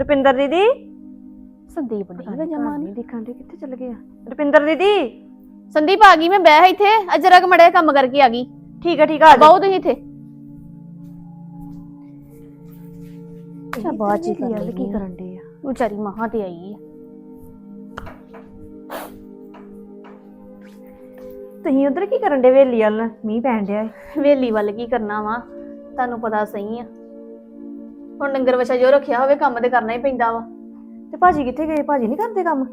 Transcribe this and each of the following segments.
ਰੁਪਿੰਦਰ ਦੀਦੀ? ਸੰਦੀਪ ਨਹੀਂ ਵੇ ਜਮਾਨ ਨਹੀਂ ਦਿਖਣ ਦੇ ਕਿੱਥੇ ਚਲ ਗਿਆ ਰੁਪਿੰਦਰ ਦੀਦੀ? ਸੰਦੀਪ ਆ ਗਈ ਮੈਂ ਬਹਿ ਇੱਥੇ ਅਜਰਾ ਕ ਮੜਿਆ ਕੰਮ ਕਰਕੇ ਆ ਗਈ। ਠੀਕ ਆ ਠੀਕ ਆ ਆ ਜਾ। ਬਹੁਤ ਹੀ ਇੱਥੇ। ਅੱਛਾ ਬਾਅਦ ਚ ਹੀ ਕਰ ਕੀ। ਕਰਨ ਦੇ ਆ? ਵਿਚਾਰੀ ਮਹਾਂ ਤੇ ਆਈ ਆ। ਤੁਸੀਂ ਉਧਰ ਕੀ ਕਰਨ ਦੇ ਵੇਲੀ ਵੱਲ? ਮੀਂਹ ਪੈਣ ਡਿਆ ਏ। ਵੇਲੀ ਵੱਲ ਕੀ ਕਰਨਾ ਵਾ? ਤੁਹਾਨੂੰ ਪਤਾ ਸਹੀ ਆ। ਹੁਣ ਡੰਗਰ ਵਛਾ ਜੋ ਰੱਖਿਆ ਹੋਵੇ ਕੰਮ ਤੇ ਕਰਨਾ ਹੀ ਪੈਂਦਾ ਵਾ। ਤੇ ਭਾਜੀ ਕਿੱਥੇ ਗਏ? ਭਾਜੀ ਨਹੀਂ ਕਰਦੇ ਕੰਮ?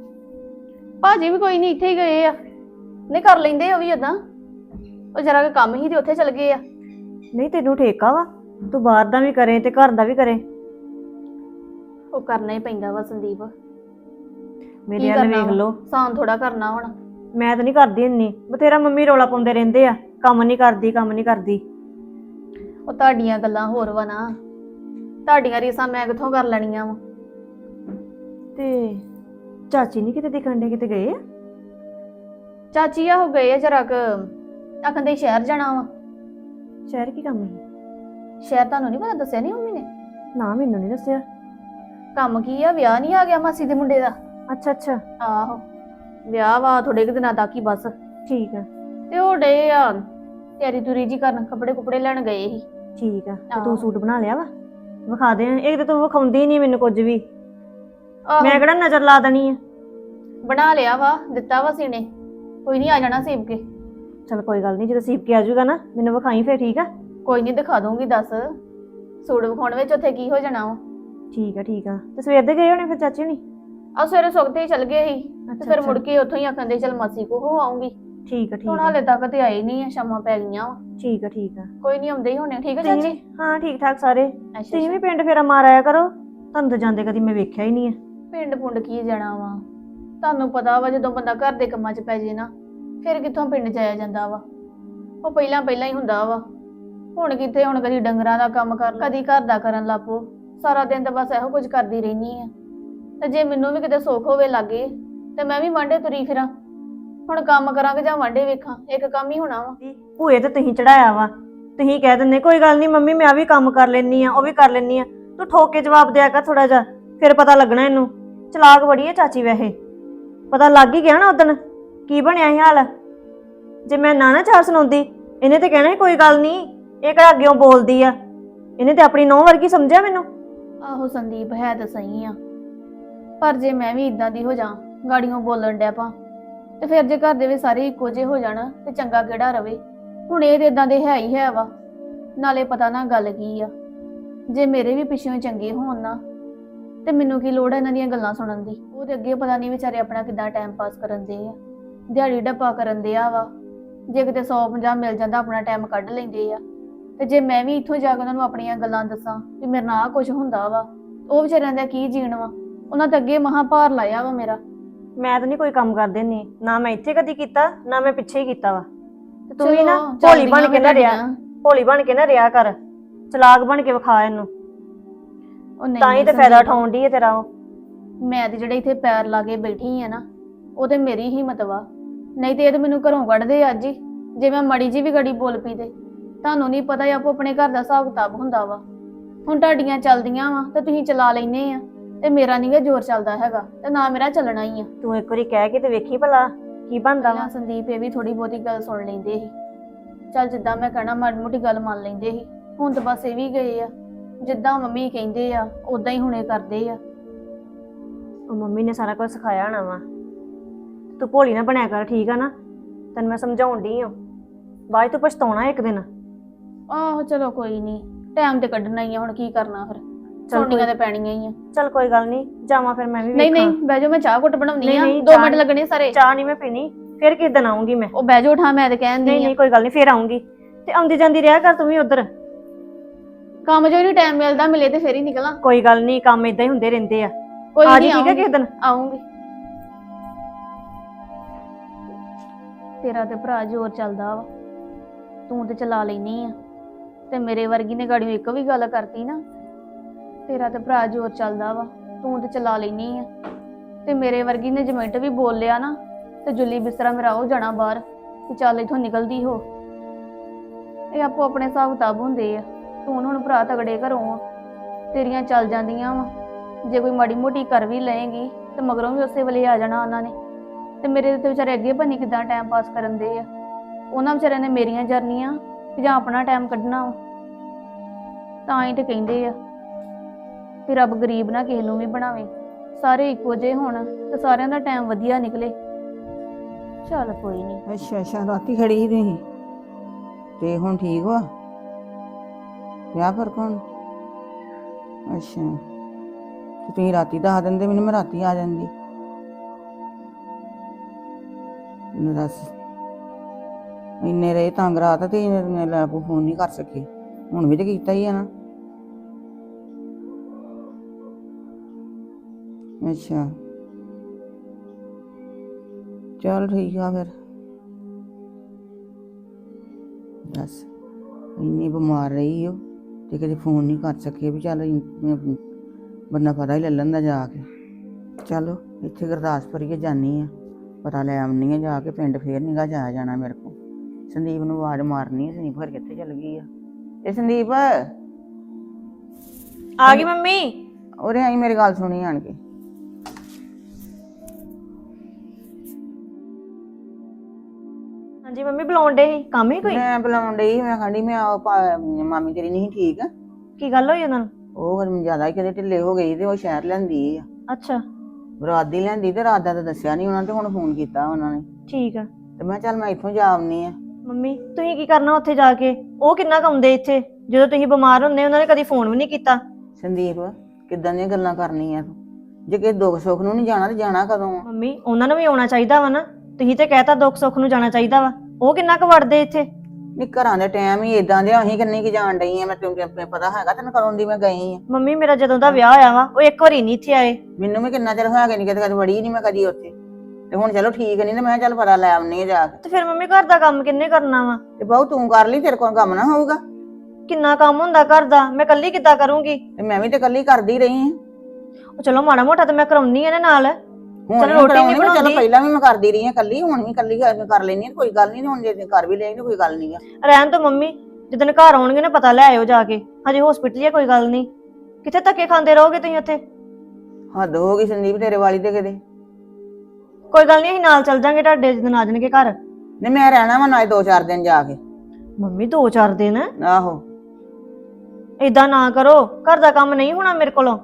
ਭਾਜੀ ਵੀ ਕੋਈ ਨਹੀਂ ਇੱਥੇ ਹੀ ਗਏ ਆ। ਨਹੀਂ ਕਰ ਲੈਂਦੇ ਉਹ ਵੀ ਏਦਾਂ। ਉਹ ਜਰਾ ਕੁ ਕੰਮ ਹੀ ਤੇ ਉੱਥੇ ਚਲ ਗਏ ਆ। ਨਹੀਂ ਤੈਨੂੰ ਠੇਕਾ ਵਾ। ਤੂੰ ਬਾਹਰ ਦਾ ਵੀ ਕਰੇ ਤੇ ਘਰ ਦਾ ਵੀ ਕਰੇ। ਉਹ ਕਰਨਾ ਹੀ ਪੈਂਦਾ ਵਾ ਸੰਦੀਪ। ਮੇਰੇ ਕਰਨਾ ਵੇਖ? ਲੋ ਸਾਨ ਥੋੜਾ ਕਰਨਾ ਹੁਣ। ਮੈਂ ਤਾਂ ਨਹੀਂ ਕਰਦੀ ਇੰਨੀ। ਬਥੇਰਾ ਮੰਮੀ ਰੋਲਾ ਪਾਉਂਦੇ ਰਹਿੰਦੇ ਆ। ਕੰਮ ਨਹੀਂ ਕਰਦੀ ਕੰਮ ਨਹੀਂ ਕਰਦੀ। ਉਹ ਤੁਹਾਡੀਆਂ ਗੱਲਾਂ ਹੋਰ ਵਾ ਨਾ। ਤੁਹਾਡੀਆਂ ਰੀਸਾਂ ਮੈਂ ਕਿੱਥੋਂ ਕਰ ਲੈਣੀਆਂ ਵਾ? ਤੇ ਚਾਚੀ ਨਹੀਂ ਕਿਤੇ ਦਿਖਣ ਦੇ ਕਿਤੇ ਗਏ ਆ? ਚਾਚੀ ਆ ਹੋ ਗਏ ਆ ਜਰਾ ਕ। ਆਖੰਦੇ ਸ਼ਹਿਰ ਜਾਣਾ ਵਾ। ਸ਼ਹਿਰ ਕੀ ਕੰਮ ਹੈ ਸ਼ਹਿਰ ਤੁਹਾਨੂੰ ਨਹੀਂ ਪਤਾ ਦੱਸਿਆ ਨਹੀਂ ਮੰਮੀ ਨੇ? ਨਾ ਮੈਨੂੰ ਨਹੀਂ ਦੱਸਿਆ। ਕੰਮ ਕੀ ਆ? ਵਿਆਹ ਨਹੀਂ ਆ ਗਿਆ ਮਾਸੀ ਦੇ ਮੁੰਡੇ ਦਾ? ਅੱਛਾ ਅੱਛਾ। ਆਹੋ। ਵਿਆਹ ਵਾ ਥੋੜੇ ਕੁ ਦਿਨਾਂ ਤੱਕ ਹੀ ਬਸ। ਠੀਕ ਆ। ਤੇ ਉਹ ਡੇ ਆ। ਤਿਆਰੀ ਤੁਰੀ ਜੀ ਕਰਨ ਕੱਪੜੇ ਕੁਪੜੇ ਲੈਣ ਗਏ ਸੀ। ਠੀਕ ਆ। ਤੇ। ਤੂੰ ਸੂਟ ਬਣਾ ਲਿਆ ਵਾ? ਵਿਖਾ ਦੇ ਇੱਕ ਤਾਂ ਤੂੰ ਵਿਖਾਉਂਦੀ ਨਹੀਂ ਮੈਨੂੰ ਕੁਝ ਵੀ। ਆਹੋ, ਮੈਂ ਕਿਹੜਾ ਨਜ਼ਰ ਲਾ ਦੇਣੀ ਆ? ਬਣਾ ਲਿਆ ਵਾ ਦਿੱਤਾ ਵਾ ਸੀਨੇ। ਕੋਈ ਨਹੀਂ ਆ ਜਾਣਾ ਸੇਬ ਕੇ। ਚਲ ਕੋਈ ਗੱਲ ਨਹੀਂ ਜਦੋਂ ਸੀਪ ਕੇ ਆ ਜਾਊਗਾ ਨਾ ਮੈਨੂੰ ਵਿਖਾਈ ਫੇਰ ਠੀਕ ਆ? ਕੋਈ ਨਹੀਂ ਦਿਖਾ ਦੂੰਗੀ ਦੱਸ। ਸੂਟ ਵਿਖਾਉਣ ਵਿੱਚ ਉੱਥੇ ਕੀ ਹੋ ਜਾਣਾ ਵਾ? ਠੀਕ ਆ ਠੀਕ ਆ। ਤੇ ਸਵੇਰ ਦੇ ਗਏ ਹੋਣੇ ਫਿਰ ਚਾਚੀ ਹੋਣੀ? ਆ ਸਵੇਰੇ ਸੁਖਤੇ ਹੀ ਚਲ ਗਏ ਸੀ। ਤੇ ਫਿਰ। ਮੁੜ ਕੇ ਉੱਥੋਂ ਹੀ ਆਖੰਦੇ ਚਲ ਮਾਸੀ ਕੋ ਹੋ ਆਉਂਗੀ। ਠੀਕ ਆ ਠੀਕ ਹੁਣ ਆ ਹਾਲੇ ਤੱਕ ਤੇ ਆਏ ਨਹੀਂ ਆ ਸ਼ਾਮਾਂ ਪੈ ਗਈਆਂ ਵਾ। ਠੀਕ ਆ ਠੀਕ ਆ। ਕੋਈ ਨਹੀਂ ਆਉਂਦੇ ਹੀ ਹੋਣੇ ਠੀਕ ਹੈ ਤੁਸੀਂ ਚਾਚੀ? ਵੀ- ਹਾਂ ਠੀਕ ਠਾਕ ਸਾਰੇ। ਅੱਛਾ ਤੁਸੀਂ ਵੀ ਪਿੰਡ ਫੇਰਾ ਮਾਰ ਆਇਆ ਕਰੋ। ਤੁਹਾਨੂੰ ਤਾਂ ਜਾਂਦੇ ਕਦੀ ਮੈਂ ਵੇਖਿਆ ਹੀ ਨਹੀਂ ਆ। ਪਿੰਡ ਪੁੰਡ ਕੀ ਜਾਣਾ ਵਾ? ਤੁਹਾਨੂੰ ਪਤਾ ਵਾ ਜਦੋਂ ਬੰਦਾ ਘਰ ਦੇ ਕੰਮਾਂ 'ਚ ਪੈ ਜੇ ਨਾ ਫਿਰ ਕਿੱਥੋਂ ਪਿੰਡ ਜਾਇਆ ਜਾਂਦਾ ਵਾ? ਉਹ ਪਹਿਲਾਂ ਪਹਿਲਾਂ ਹੀ ਹੁੰਦਾ ਵਾ। ਹੁਣ ਕਿੱਥੇ ਹੁਣ ਕਦੀ ਡੰਗਰਾਂ ਦਾ ਕੰਮ ਕਰ ਕਦੀ ਘਰ ਦਾ ਕਰਨ ਲੱਪੋ ਸਾਰਾ ਦਿਨ ਤਾਂ ਬਸ ਇਹੋ ਕੁਝ ਕਰਦੀ ਰਹਿਨੀ ਆ। ਤੇ ਜੇ ਮੈਨੂੰ ਵੀ ਕਿਤੇ ਸੁੱਖ ਹੋਵੇ ਲਾਗੇ ਤੇ ਮੈਂ ਵੀ ਵਾਂਡੇ ਤੁਰੀ ਫਿਰਾਂ। ਹੁਣ ਕੰਮ ਕਰਾਂਗੇ ਜਾਂ ਵਾਂਡੇ ਵੇਖਾਂ ਇੱਕ ਕੰਮ ਹੀ ਹੋਣਾ ਵਾ। ਭੂਏ ਤੇ ਤੁਸੀਂ ਚੜਾਇਆ ਵਾ ਤੁਸੀਂ ਕਹਿ ਦਿੰਦੇ ਕੋਈ ਗੱਲ ਨਹੀਂ ਮੰਮੀ ਮੈਂ ਆ ਵੀ ਕੰਮ ਕਰ ਲੈਣੀ ਆ ਉਹ ਵੀ ਕਰ ਲੈਣੀ ਆ। ਤੂੰ ਠੋਕ ਕੇ ਜਵਾਬ ਦਿਆ ਕਰ ਥੋੜਾ ਜਿਹਾ ਫਿਰ ਪਤਾ ਲੱਗਣਾ ਇਹਨੂੰ। ਚਲਾਕ ਬੜੀ ਹੈ ਚਾਚੀ ਵੈਸੇ। ਪਤਾ ਲੱਗ ਹੀ ਗਿਆ ਨਾ ਉਦਣ ਕੀ ਬਣਿਆ ਸੀ ਹਾਲ। ਜੇ ਮੈਂ ਨਾ ਨਾ ਚਾਰ ਸੁਣਾਉਂਦੀ ਇਹਨੇ ਤੇ ਕਹਿਣਾ ਸੀ ਕੋਈ ਗੱਲ ਨਹੀਂ ਇਹ ਕਿਹੜਾ ਅੱਗਿਓਂ ਬੋਲਦੀ ਆ। ਇਹਨੇ ਤੇ ਆਪਣੀ ਨੌਂ ਵਰਗੀ ਸਮਝਿਆ ਮੈਨੂੰ। ਆਹੋ ਸੰਦੀਪ ਹੈ ਤਾਂ ਸਹੀ ਆ। ਪਰ ਜੇ ਮੈਂ ਵੀ ਇਦਾਂ ਦੀ ਹੋ ਜਾ ਗਾੜੀਆਂ ਬੋਲਣ ਡਿਆ ਪਾ ਤੇ ਫਿਰ ਜੇ ਘਰ ਦੇ ਵੀ ਸਾਰੇ ਇੱਕੋ ਜਿਹੇ ਹੋ ਜਾਣ ਤੇ ਚੰਗਾ ਕਿਹੜਾ ਰਵੇ? ਹੁਣ ਇਹ ਤੇ ਇਦਾਂ ਦੇ ਹੈ ਹੀ ਹੈ ਵਾ। ਨਾਲੇ ਪਤਾ ਨਾ ਗੱਲ ਕੀ ਆ। ਜੇ ਮੇਰੇ ਵੀ ਪਿੱਛੋਂ ਚੰਗੇ ਹੋਣ ਨਾ, ਤੇ ਮੈਨੂੰ ਕੀ ਲੋੜ ਹੈ ਇਹਨਾਂ ਦੀਆਂ ਗੱਲਾਂ ਸੁਣਨ ਦੀ? ਉਹ ਤੇ ਅੱਗੇ ਪਤਾ ਨਹੀਂ ਵਿਚਾਰੇ ਆਪਣਾ ਕਿੱਦਾਂ ਟਾਈਮ ਪਾਸ ਕਰਨ ਦੇ ਆ। ਦਿਹਾੜੀ ਡੱਪਾ ਕਰਨ ਦੇ ਆ ਵਾ। ਜੇ ਕਿਤੇ 150 ਮਿਲ ਜਾਂਦਾ, ਆਪਣਾ ਟਾਈਮ ਕੱਢ ਲੈਂਦੇ ਆ। ਤੇ ਜੇ ਮੈਂ ਵੀ ਇੱਥੋਂ ਜਾ ਕੇ ਉਹਨਾਂ ਨੂੰ ਆਪਣੀਆਂ ਗੱਲਾਂ ਦੱਸਾਂ ਵੀ ਮੇਰੇ ਨਾਲ ਆਹ ਕੁਝ ਹੁੰਦਾ ਵਾ ਉਹ ਵਿਚਾਰਿਆਂ ਦਾ ਕੀ ਜੀਣ ਵਾ? ਉਹਨਾਂ ਤੇ ਅੱਗੇ ਮਹਾ ਭਾਰ ਲਾਇਆ ਵਾ ਮੇਰਾ। ਮੈਂ ਤਾਂ ਨਹੀਂ ਕੋਈ ਕੰਮ ਕਰਦੇ ਨਹੀਂ ਨਾ ਮੈਂ ਇੱਥੇ ਕਦੀ ਕੀਤਾ ਨਾ ਮੈਂ ਪਿੱਛੇ ਹੀ ਕੀਤਾ ਵਾ। ਤੇ ਤੂੰ ਵੀ ਨਾ ਚਲੋ, ਭੋਲੀ ਬਣ ਕੇ ਨਾ ਚੱਲਦੀਆਂ ਰਿਆ। ਭੋਲੀ ਬਣ ਕੇ ਨਾ ਰਿਆ ਕਰ। ਚਲਾਕ ਬਣ ਕੇ ਵਿਖਾ ਇਹਨੂੰ। ਉਹ ਨਹੀਂ ਤਾਂ ਹੀ ਤੇ ਫਾਇਦਾ ਸੰਦੀਪ, ਉਠਾਉਣ ਦੀ ਹੈ ਤੇਰਾ ਉਹ। ਮੈਂ ਤੇ ਜਿਹੜੇ ਇੱਥੇ ਪੈਰ ਲਾ ਕੇ ਬੈਠੀ ਆ ਨਾ ਉਹ ਤੇ ਮੇਰੀ ਹਿੰਮਤ ਵਾ। ਨਹੀਂ ਤੇ ਇਹ ਤੇ ਮੈਨੂੰ ਘਰੋਂ ਕੱਢਦੇ ਅੱਜ ਹੀ। ਜੇ ਮੈਂ ਮੜੀ ਜੀ ਵੀ ਗੜੀ ਬੋਲ ਪਈ ਤੇ ਤੁਹਾਨੂੰ ਨਹੀਂ ਪਤਾ ਆਪੋ ਆਪਣੇ ਘਰ ਦਾ ਹਿਸਾਬ ਕਿਤਾਬ ਹੁੰਦਾ ਵਾ। ਹੁਣ ਤੁਹਾਡੀਆਂ ਚੱਲਦੀਆਂ ਵਾ ਤੇ ਤੁਸੀਂ ਚਲਾ ਲੈਨੇ ਆ। ਤੇ ਮੇਰਾ ਨਹੀਂ ਗਾ ਜ਼ੋਰ ਚੱਲਦਾ ਹੈਗਾ ਤੇ ਨਾ ਮੇਰਾ ਚੱਲਣਾ ਹੀ ਆ। ਤੂੰ ਇੱਕ ਵਾਰੀ ਕਹਿ ਕੇ ਤੇ ਵੇਖੀ ਭਲਾ ਕੀ ਬਣਦਾ ਵਾ। ਪਹਿਲਾਂ ਸੰਦੀਪ ਇਹ ਵੀ ਥੋੜੀ ਬਹੁਤੀ ਗੱਲ ਸੁਣ ਲੈਂਦੇ ਸੀ। ਚੱਲ ਜਿੱਦਾਂ ਮੈਂ ਕਹਿਣਾ ਮਾੜੀ ਮੋਟੀ ਗੱਲ ਮੰਨ ਲੈਂਦੇ ਸੀ। ਹੁਣ ਤਾਂ ਬਸ ਇਹ ਵੀ ਗਏ ਆ। ਜਿੱਦਾਂ ਮੰਮੀ ਕਹਿੰਦੇ ਆ ਉਦਾਂ ਹੀ ਹੁਣੇ ਕਰਦੇ ਆ। ਉਹ ਮੰਮੀ ਨੇ ਸਾਰਾ ਕੁਝ ਸਿਖਾਇਆ ਹੋਣਾ ਵਾ। ਤੂੰ ਭੋਲੀ ਨਾ ਬਣਿਆ ਕਰ ਠੀਕ ਆ ਨਾ? ਤੈਨੂੰ ਮੈਂ ਸਮਝਾਉਣ ਡਈ ਹਾਂ। ਬਾਅਦ 'ਚ ਤੂੰ ਪਛਤਾਉਣਾ ਇੱਕ ਦਿਨ। ਆਹੋ ਚਲੋ ਕੋਈ ਨਹੀਂ ਟਾਈਮ ਤੇ ਕੱਢਣਾ ਹੀ ਆ ਹੁਣ ਕੀ ਕਰਨਾ ਫਿਰ। ਸੋਨੀਆਂ ਤੇ ਪੈਣੀਆਂ ਹੀ ਆ। ਚੱਲ ਕੋਈ ਗੱਲ ਨਹੀਂ ਜਾਵਾਂ ਫਿਰ ਮੈਂ ਵੀ ਨਹੀਂ ਨਹੀਂ ਬਹਿ ਜਾਓ ਮੈਂ ਚਾਹ ਘੁੱਟ ਬਣਾਉਣੀ ਆ। ਨਹੀਂ, 2 ਚਾਹ ਮਿੰਟ। ਲੱਗਣੇ ਸਾਰੇ। ਚਾਹ ਨਹੀਂ ਮੈਂ ਪੀਣੀ ਫਿਰ ਕਿਸ ਦਿਨ ਆਉਂਗੀ ਮੈਂ? ਉਹ ਬਹਿ ਜਾਓ ਉਠਾ ਮੈਂ ਤੇ ਕਹਿੰਦੀ ਨਹੀਂ ਨਹੀਂ ਕੋਈ ਗੱਲ ਨਹੀਂ ਫਿਰ ਆਉਂਗੀ। ਤੇ ਆਉਂਦੀ ਜਾਂਦੀ ਰਿਹਾ ਕਰ ਤੂੰ ਵੀ ਉਧਰ। ਕੰਮ ਜੋ ਨਹੀਂ ਟਾਈਮ ਮਿਲਦਾ ਮਿਲੇ ਤੇ ਫੇਰ ਹੀ ਨਿਕਲਾਂ। ਕੋਈ ਗੱਲ ਨਹੀਂ ਕੰਮ ਇਦਾਂ ਹੀ ਹੁੰਦੇ ਰਹਿੰਦੇ ਆ। ਕੋਈ ਨਹੀਂ ਠੀਕ ਹੈ ਕਿਸੇ ਦਿਨ? ਆਉਂਗੀ। ਤੇਰਾ ਤੇ ਭਰਾ ਜ਼ੋਰ ਚੱਲਦਾ ਵਾ। ਤੂੰ ਤੇ ਚਲਾ ਲੈਨੀ ਆ। ਤੇ ਮੇਰੇ ਵਰਗੀ ਨੇ ਗਾੜੀਓ ਇੱਕ ਵੀ ਗੱਲ ਕਰਤੀ ਨਾ ਤੇਰਾ ਤੇ ਭਰਾ ਜ਼ੋਰ ਚੱਲਦਾ ਵਾ, ਤੂੰ ਤੇ ਚਲਾ ਲੈਨੀ ਆ। ਤੇ ਮੇਰੇ ਵਰਗੀ ਨੇ ਜਮੈਂਟ ਵੀ ਬੋਲ ਲਿਆ ਨਾ, ਤੇ ਜੁੱਲੀ ਬਿਸਤਰਾ ਮੇਰਾ ਉਹ ਜਾਣਾ ਬਾਹਰ ਕਿ ਚੱਲ ਇਥੋਂ ਨਿਕਲਦੀ ਹੋ। ਇਹ ਆਪੋ ਆਪਣੇ ਹਿਸਾਬ ਕਿਤਾਬ ਹੁੰਦੇ ਆ, ਤੂੰ ਹੁਣ ਭਰਾ ਤਗੜੇ ਘਰੋਂ ਆ, ਤੇਰੀਆਂ ਚੱਲ ਜਾਂਦੀਆਂ ਵਾ। ਜੇ ਕੋਈ ਮਾੜੀ ਮੋਟੀ ਕਰ ਵੀ ਲਏਗੀ, ਤੇ ਮਗਰੋਂ ਵੀ ਉਸੇ ਵੇਲੇ ਆ ਜਾਣਾ ਉਹਨਾਂ ਨੇ। ਤੇ ਮੇਰੇ ਤੇ ਵਿਚਾਰੇ ਅੱਗੇ ਬਣੀ ਕਿਦਾਂ ਟਾਈਮ ਪਾਸ ਕਰਨ ਦੇ ਆ। ਉਹਨਾਂ ਵਿਚਾਰਿਆਂ ਨੇ ਮੇਰੀਆਂ ਜਰਨੀਆਂ ਜਾਂ ਆਪਣਾ ਟਾਈਮ ਕੱਢਣਾ ਵਾ। ਤਾਂ ਹੀ ਤੇ ਕਹਿੰਦੇ ਆ ਵੀ ਰੱਬ ਗਰੀਬ ਨਾ ਕਿਸੇ ਨੂੰ ਵੀ ਬਣਾਵੇ। ਸਾਰੇ ਇੱਕੋ ਜਿਹੇ ਹੋਣ ਤੇ ਸਾਰਿਆਂ ਦਾ ਟਾਈਮ ਵਧੀਆ ਨਿਕਲੇ। ਚੱਲ ਕੋਈ ਨਹੀਂ ਅੱਛਾ ਅੱਛਾ, ਰਾਤੀ ਖੜੀ ਸੀ ਤੁਸੀਂ? ਤੇ ਹੁਣ ਠੀਕ ਵਾ? ਵਿਆਹ ਫ਼ਰਕ ਹੁਣ ਅੱਛਾ। ਤੇ ਤੁਸੀਂ ਰਾਤੀ ਦੱਸ ਦਿੰਦੇ, ਮੈਨੂੰ ਮੈਂ ਰਾਤੀ ਆ ਜਾਂਦੀ। ਲੈ ਦੱਸ। ਇੰਨੇ ਰਹੇ ਤੰਗ ਰਾਤ ਤੇ ਇਹਨੇ ਲੈ ਕੋ ਫੋਨ ਨਹੀਂ ਕਰ ਸਕੇ। ਹੁਣ ਵੀ ਤੇ ਕੀਤਾ ਹੀ ਆ ਨਾ। ਅੱਛਾ। ਚਲ ਠੀਕ ਆ ਫਿਰ। ਬਸ ਇੰਨੀ ਬਿਮਾਰ ਰਹੀ ਉਹ ਤੇ ਕਦੇ ਫੋਨ ਨਹੀਂ ਕਰ ਸਕੇ ਵੀ ਚੱਲ ਇਨ- ਬੰਦਾ ਪਤਾ ਹੀ ਲੈ ਲੈਂਦਾ ਜਾ ਕੇ। ਚਲੋ ਇੱਥੇ ਗੁਰਦਾਸਪੁਰੀਏ ਜਾਨੀ ਆ। ਪਤਾ ਲੈ ਆਉਣੀ ਆ ਜਾ ਕੇ ਪਿੰਡ ਫੇਰ ਨਿਗਾ ਜਾ ਜਾਣਾ ਮੇਰੇ ਕੋ ਸੰਦੀਪ ਨੂੰ ਆਵਾਜ਼ ਮਾਰਨੀ ਆ ਸੰਦੀਪ ਘਰ ਕਿੱਥੇ ਚਲ ਗਈ ਆ? ਇਹ ਸੰਦੀਪ! ਆ ਗਈ ਮੰਮੀ? ਉਰੇ ਆਈ ਮੇਰੀ ਗੱਲ ਸੁਣੀ ਆਣ ਕੇ। ਹਾਂਜੀ ਮੰਮੀ ਬੁਲਾਉਣ ਡੇ ਸੀ? ਕੰਮ ਹੀ ਕੋਈ? ਮੈਂ ਬੁਲਾਉਣ ਡਈ ਮੈਂ ਖਾਂਦੀ ਮੈਂ ਉਹ ਭਾ- ਮਾਮੀ ਤੇਰੀ ਨਹੀਂ ਠੀਕ। ਕੀ ਗੱਲ ਹੋਈ ਉਹਨਾਂ ਨੂੰ? ਉਹ ਫਿਰ ਜ਼ਿਆਦਾ ਹੀ ਕਿਤੇ ਢਿੱਲੇ ਹੋ ਗਈ ਤੇ ਉਹ ਸ਼ਹਿਰ ਲੈਂਦੀ ਆ ਅੱਛਾ। ਰਾਤ ਦੀ ਲੈਂਦੀ ਤੇ ਰਾਤ ਦਾ ਤਾਂ ਦੱਸਿਆ ਨਹੀਂ ਉਹਨਾਂ ਤੇ ਹੁਣ ਫੋਨ ਕੀਤਾ ਉਹਨਾਂ ਨੇ। ਠੀਕ ਆ। ਤੇ ਮੈਂ ਕਿਹਾ ਚੱਲ ਮੈਂ ਇੱਥੋਂ ਜਾ ਆਉਣੀ ਆ ਮੰਮੀ ਤੁਸੀਂ ਕੀ ਕਰਨਾ ਉੱਥੇ ਜਾ ਕੇ? ਉਹ ਕਿੰਨਾ ਕਮਾਉਂਦੇ ਇੱਥੇ? ਜਦੋਂ ਤੁਸੀਂ ਬਿਮਾਰ ਹੁੰਦੇ ਉਹਨਾਂ ਨੇ ਕਦੀ ਫੋਨ ਵੀ ਨਹੀਂ ਕੀਤਾ? ਸੰਦੀਪ ਕਿੱਦਾਂ ਦੀਆਂ ਗੱਲਾਂ ਕਰਨੀਆਂ ਤੂੰ? ਜੇ ਕਿਸੇ ਦੁੱਖ ਸੁੱਖ ਨੂੰ ਨਹੀਂ ਜਾਣਾ ਤੇ ਜਾਣਾ ਕਦੋਂ ਆ? ਮੰਮੀ ਉਹਨਾਂ ਨੂੰ ਵੀ ਆਉਣਾ ਚਾਹੀਦਾ ਵਾ ਨਾ। ਤੁਸੀਂ ਤੇ ਕਹਿਤਾ ਦੁੱਖ ਸੁੱਖ ਨੂੰ ਜਾਣਾ ਚਾਹੀਦਾ ਵਾ। ਉਹ ਕਿੰਨਾ ਕੁ ਵੜਦੇ ਇੱਥੇ? ਨੀ ਘਰਾਂ ਦੇ ਟਾਈਮ ਹੀ ਇਦਾਂ ਦੇ ਆ, ਅਸੀਂ ਕਿੰਨੀ ਕੀ ਜਾਣ ਡਈ ਆ ਮੈਂ ਤੈਨੂੰ ਕਿਹਾ ਪਤਾ ਹੈਗਾ ਤੈਨੂੰ ਕਦੋਂ ਦੀ ਮੈਂ ਗਈ ਆ। ਮੰਮੀ ਮੇਰਾ ਜਦੋਂ ਦਾ ਵਿਆਹ ਹੋਇਆ ਵਾ ਉਹ ਇੱਕ ਵਾਰੀ ਨਹੀਂ ਇੱਥੇ ਆਏ। ਮੈਨੂੰ ਵੀ ਕਿੰਨਾ ਚਿਰ ਹੋਇਆ ਕਿ ਨਹੀਂ ਕਿਤੇ ਕਦੇ ਵੜੀ ਨਹੀਂ ਮੈਂ ਕਦੀ ਉੱਥੇ। ਤੇ ਹੁਣ ਚਲੋ ਠੀਕ ਨਹੀਂ ਤੇ ਮੈਂ ਕਿਹਾ ਚੱਲ ਪਤਾ ਲੈ ਆਉਣੀ ਆ ਜਾ ਕੇ। ਤੇ ਫਿਰ ਮੰਮੀ ਘਰ ਦਾ ਕੰਮ ਕਿੰਨੇ ਕਰਨਾ ਵਾ? ਤੇ ਬਹੁ ਤੂੰ ਕਰ ਲਈ ਤੇਰੇ ਕੋਲ ਕੰਮ ਨਾ ਹੋਊਗਾ। ਕਿੰਨਾ ਕੰਮ ਹੁੰਦਾ ਘਰ ਦਾ? ਮੈਂ ਇਕੱਲੀ ਕਿੱਦਾਂ ਕਰੂੰਗੀ? ਤੇ ਮੈਂ ਵੀ ਤੇ ਕੱਲੀ ਕਰਦੀ ਰਹੀ ਆ। ਉਹ ਚਲੋ ਮਾੜਾ ਮੋਟਾ ਤੇ ਮੈਂ ਕਰਾਉਣੀ ਆ ਇਹਦੇ ਨਾਲ। ਹੁਣ ਚਲੋ ਰੋਟੀ ਨਹੀਂ ਚਲੋ ਬਣਾਉਂਦੀ। ਪਹਿਲਾਂ ਵੀ ਮੈਂ ਕਰਦੀ ਰਹੀ ਆ ਕੱਲੀ ਹੁਣ ਵੀ ਕੱਲੀ ਕਰ ਕਰ ਲੈਣੀ ਆ ਕੋਈ ਗੱਲ ਨਹੀਂ ਹੁਣ ਜੇ ਕਰ ਵੀ ਲੈਣੀ ਕੋਈ ਗੱਲ ਨਹੀਂ ਆ। ਰਹਿਣ ਤੋਂ ਮੰਮੀ ਜਦੋਂ ਘਰ ਆਉਣਗੇ ਨਾ ਪਤਾ ਲੈ ਆਇਓ ਜਾ ਕੇ। ਹਜੇ ਹਸਪੀਟਲ ਹੀ ਕੋਈ ਗੱਲ ਨਹੀਂ ਕਿੱਥੇ ਧੱਕੇ ਖਾਂਦੇ ਰਹੋਗੇ ਤੁਸੀਂ ਉੱਥੇ? ਹੱਦ ਹੋ ਗਈ ਸੰਦੀਪ ਤੇਰੇ ਵਾਲੀ ਤੇ ਕਿਤੇ। ਕੋਈ ਗੱਲ ਨਹੀਂ ਅਸੀਂ ਨਾਲ ਚੱਲ ਜਾਾਂਗੇ ਤੁਹਾਡੇ ਜਦੋਂ ਆ ਜਾਣਗੇ ਘਰ। ਨਹੀਂ ਮੈਂ ਰਹਿਣਾ ਵਾ ਨਾ ਦੋ ਚਾਰ ਦਿਨ ਜਾ ਕੇ। ਮੰਮੀ ਦੋ ਚਾਰ ਦਿਨ? ਆਹੋ। ਏਦਾਂ ਨਾ ਕਰੋ ਘਰ ਦਾ ਕੰਮ ਨਹੀਂ ਹੋਣਾ ਮੇਰੇ ਕੋਲੋਂ।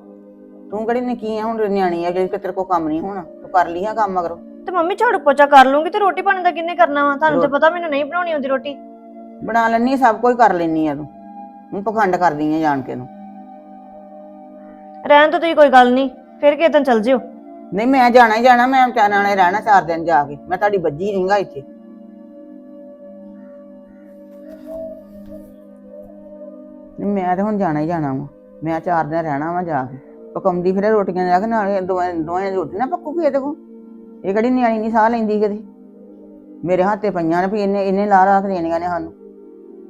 ਤੂੰ ਕਿਹੜੀ ਨਿੱਕੀ ਆ ਹੁਣ ਨਿਆਣੀ ਆ ਜਿਹੜੀ ਕਿ ਤੇਰੇ ਕੋਲ ਕੰਮ ਨਹੀਂ ਹੋਣਾ। ਤੂੰ ਕਰ ਲਈ ਆ ਕੰਮ ਮਗਰੋਂ ਤੇ ਮੰਮੀ ਝਾੜੂ ਪੋਚਾ ਕਰ ਲੂੰਗੀ ਤੇ ਰੋਟੀ ਪਾਣੀ ਦਾ ਕਿੰਨੇ ਕਰਨਾ ਵਾ? ਤੁਹਾਨੂੰ ਤੇ ਪਤਾ ਮੈਨੂੰ ਨਹੀਂ ਬਣਾਉਣੀ ਆਉਂਦੀ ਰੋਟੀ। ਬਣਾ ਲੈਣੀ ਸਭ ਕੁਝ ਕਰ ਲੈਣੀ ਆ ਤੂੰ। ਹੁਣ ਪਖੰਡ ਕਰਦੀ ਆ ਜਾਣ ਕੇ ਤੂੰ। ਰਹਿਣ ਤੋਂ ਤੁਸੀਂ ਕੋਈ ਗੱਲ ਨਹੀਂ ਫਿਰ ਕਿਤੇ ਚੱਲ ਜਿਓ। ਨਹੀਂ ਮੈਂ ਜਾਣਾ ਹੀ ਜਾਣਾ ਮੈਂ ਚਾਰ ਨਾਲੇ ਰਹਿਣਾ ਚਾਰ ਦਿਨ ਜਾ ਕੇ। ਮੈਂ ਤੁਹਾਡੀ ਬੱਜੀ ਨਹੀਂਗਾ ਇੱਥੇ। ਨਹੀਂ ਮੈਂ ਤੇ ਹੁਣ ਜਾਣਾ ਹੀ ਜਾਣਾ ਵਾ। ਮੈਂ ਚਾਰ ਦਿਨ ਰਹਿਣਾ ਵਾ ਜਾ ਕੇ। ਪਕਾਉਂਦੀ ਫਿਰ, ਰੋਟੀਆਂ ਜਾ ਕੇ ਨਾਲੇ ਦੋਵੇਂ ਦੋਵੇਂ ਰੋਟੀ ਨਾ ਪੱਕੂਗੀ ਇਹਦੇ ਕੋਲ। ਇਹ ਕਿਹੜੀ ਨਿਆਣੀ ਨਹੀਂ ਸਾਹ ਲੈਂਦੀ ਕਦੇ ਮੇਰੇ ਹੱਥੇ ਪਈਆਂ ਨੇ ਵੀ ਇਹਨੇ ਇਹਨੇ ਲਾ ਲਾ ਕੇ ਦੇਣੀਆਂ ਨੇ ਸਾਨੂੰ।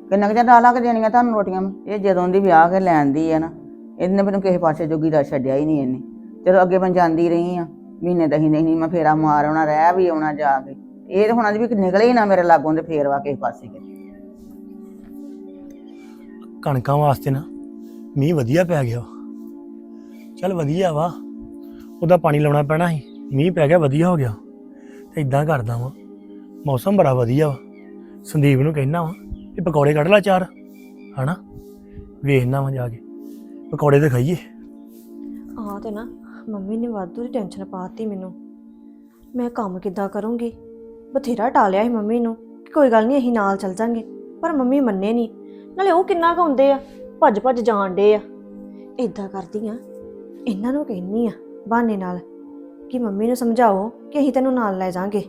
ਕਿੰਨਾ ਕੁ ਲਾ ਲਾ ਕੇ ਦੇਣੀਆਂ ਤੁਹਾਨੂੰ ਰੋਟੀਆਂ? ਇਹ ਜਦੋਂ ਦੀ ਵਿਆਹ ਕੇ ਲੈਂਦੀ ਆ ਨਾ, ਇਹਨੇ ਮੈਨੂੰ ਕਿਸੇ ਪਾਸੇ ਜੋਗੀ ਦਾ ਛੱਡਿਆ ਹੀ ਨਹੀਂ ਇਹਨੇ। ਜਦੋਂ ਅੱਗੇ ਮੈਂ ਜਾਂਦੀ ਰਹੀ ਆ, ਮਹੀਨੇ ਦਹੀਂ ਨਹੀਂ ਮੈਂ ਫੇਰਾ ਮਾਰ ਆਉਣਾ, ਰਹਿ ਵੀ ਆਉਣਾ ਜਾ ਕੇ। ਇਹ ਤਾਂ ਹੁਣ ਅੱਜ ਵੀ ਨਿਕਲੇ ਹੀ ਨਾ ਮੇਰੇ ਲਾਗੋਂ ਤੇ ਫੇਰ ਵਾ ਕਿਸੇ ਪਾਸੇ ਕਿਤੇ। ਕਣਕਾਂ ਵਾਸਤੇ ਨਾ ਮੀਂਹ ਵਧੀਆ ਪੈ ਗਿਆ। ਚੱਲ ਵਧੀਆ ਵਾ। ਉਹਦਾ ਪਾਣੀ ਲਾਉਣਾ ਪੈਣਾ ਸੀ। ਮੀਂਹ ਪੈ ਗਿਆ, ਵਧੀਆ ਹੋ ਗਿਆ। ਤੇ ਇਦਾਂ ਕਰਦਾ ਵਾਂ। ਮੌਸਮ ਬੜਾ ਵਧੀਆ ਵਾ। ਸੰਦੀਪ ਨੂੰ ਕਹਿਣਾ ਵਾ ਵੀ ਪਕੌੜੇ ਕੱਢ ਲਾ ਚਾਰ, ਹਨਾ? ਵੇਖਣਾ ਵਾ ਜਾ ਕੇ। ਪਕੌੜੇ ਤੇ ਖਾਈਏ। ਆਹ ਤੇ ਨਾ, ਮੰਮੀ ਨੇ ਵਾਧੂ ਦੀ ਟੈਨਸ਼ਨ ਪਾਤੀ ਮੈਨੂੰ। ਮੈਂ ਕੰਮ ਕਿੱਦਾਂ ਕਰੂੰਗੀ? ਬਥੇਰਾ ਟਾਲਿਆ ਸੀ ਮੰਮੀ ਨੂੰ ਕਿ ਕੋਈ ਗੱਲ ਨਹੀਂ, ਅਸੀਂ ਨਾਲ ਚੱਲ ਜਾਾਂਗੇ। ਪਰ ਮੰਮੀ ਮੰਨੇ ਨਹੀਂ। ਨਾਲੇ ਉਹ ਕਿੰਨਾ ਕੁ ਹੁੰਦੇ ਆ ਭੱਜ ਭੱਜ ਜਾਣ ਡੇ ਆ। ਇਦਾਂ ਕਰਦੀ ਆ। ਇਹਨਾਂ ਨੂੰ ਕਹਿਨੀ ਆ ਬਹਾਨੇ ਨਾਲ ਕਿ ਮੰਮੀ ਨੂੰ ਸਮਝਾਓ ਕਿ ਅਸੀਂ ਤੈਨੂੰ ਨਾਲ ਲੈ ਜਾਾਂਗੇ।